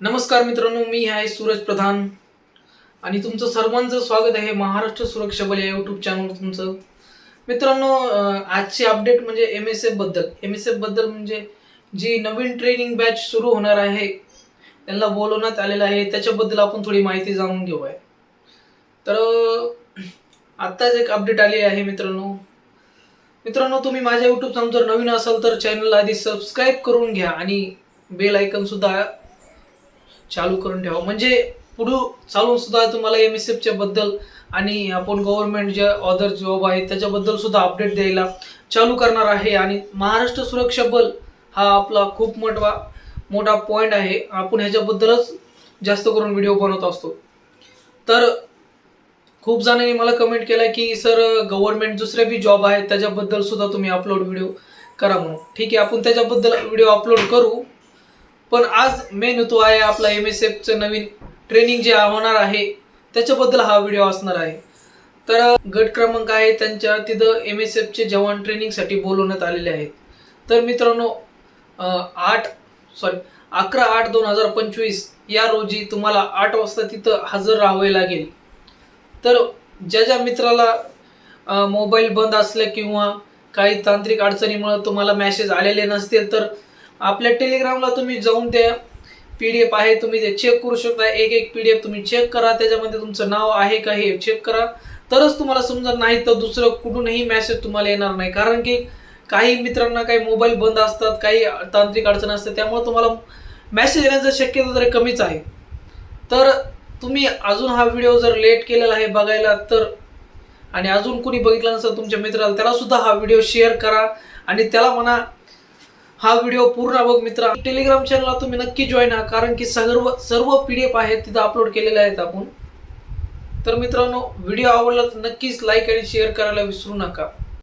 नमस्कार मित्रांनो मी आहे सूरज प्रधान. आणि तुमचं सर्वांचं स्वागत आहे महाराष्ट्र सुरक्षा बल या यूट्यूब चॅनलवर तुमचं. मित्रांनो आजची अपडेट म्हणजे एम एस एफबद्दल. एम एस एफबद्दल म्हणजे जी नवीन ट्रेनिंग बॅच सुरू होणार आहे त्यांना बोलवण्यात आलेलं आहे त्याच्याबद्दल आपण थोडी माहिती जाणून घेऊ आहे तर आत्ताच एक अपडेट आली आहे मित्रांनो. मित्रांनो तुम्ही माझ्या यूट्यूब चॅनल जर नवीन असाल तर चॅनलला आधी सबस्क्राईब करून घ्या आणि बेल आयकनसुद्धा सुद्धा चालू करून ठेवा. म्हणजे पुढं चालून सुद्धा तुम्हाला एम एस एफच्या बद्दल आणि आपण गव्हर्नमेंट जे अदर जॉब आहे त्याच्याबद्दल सुद्धा अपडेट द्यायला चालू करणार आहे. आणि महाराष्ट्र सुरक्षा बल हा आपला खूप मोठा मोठा पॉईंट आहे. आपण ह्याच्याबद्दलच जास्त करून व्हिडिओ बनवत असतो. तर खूप जणांनी मला कमेंट केला की सर गव्हर्नमेंट दुसरे बी जॉब आहेत त्याच्याबद्दल सुद्धा तुम्ही अपलोड व्हिडिओ करा म्हणून. ठीक आहे आपण त्याच्याबद्दल व्हिडिओ अपलोड करू. पण आज मेन हेतू आहे आपला एम एस एफचं नवीन ट्रेनिंग जे होणार आहे त्याच्याबद्दल हा व्हिडिओ असणार आहे. तर गट क्रमांक आहे त्यांच्या तिथं एम एस एफचे जवान ट्रेनिंगसाठी बोलवण्यात आलेले आहेत. तर मित्रांनो आठ सॉरी अकरा आठ दोन हजार पंचवीस या रोजी तुम्हाला आठ वाजता तिथं हजर राहावे लागेल. तर ज्या ज्या मित्राला मोबाईल बंद असल्या किंवा काही तांत्रिक अडचणीमुळे तुम्हाला मॅसेज आलेले नसतील तर आपल्या टेलिग्रामला तुम्ही जाऊन त्या पी डी एफ आहे तुम्ही ते चेक करू शकता. एक एक पी डी एफ तुम्ही चेक करा. त्याच्यामध्ये तुमचं नाव आहे का हे चेक करा. तरच तुम्हाला समजा नाही तर दुसरं कुठूनही मेसेज तुम्हाला येणार नाही. कारण की काही मित्रांना काही मोबाईल बंद असतात काही तांत्रिक अडचण असते त्यामुळे तुम्हाला मेसेज येण्याचं शक्यता तरी कमीच आहे. तर तुम्ही अजून हा व्हिडिओ जर लेट केलेला आहे बघायला तर आणि अजून कुणी बघितला नसेल तुमच्या मित्राला त्याला सुद्धा हा व्हिडिओ शेअर करा. आणि त्याला म्हणा हा व्हिडिओ पूर्ण बघ मित्र. टेलिग्राम चॅनलला तुम्ही नक्की जॉईन हा कारण की सर्व सर्व पी डी एफ आहेत तिथं अपलोड केलेले आहेत आपण. तर मित्रांनो व्हिडिओ आवडला तर नक्कीच लाईक आणि शेअर करायला विसरू नका.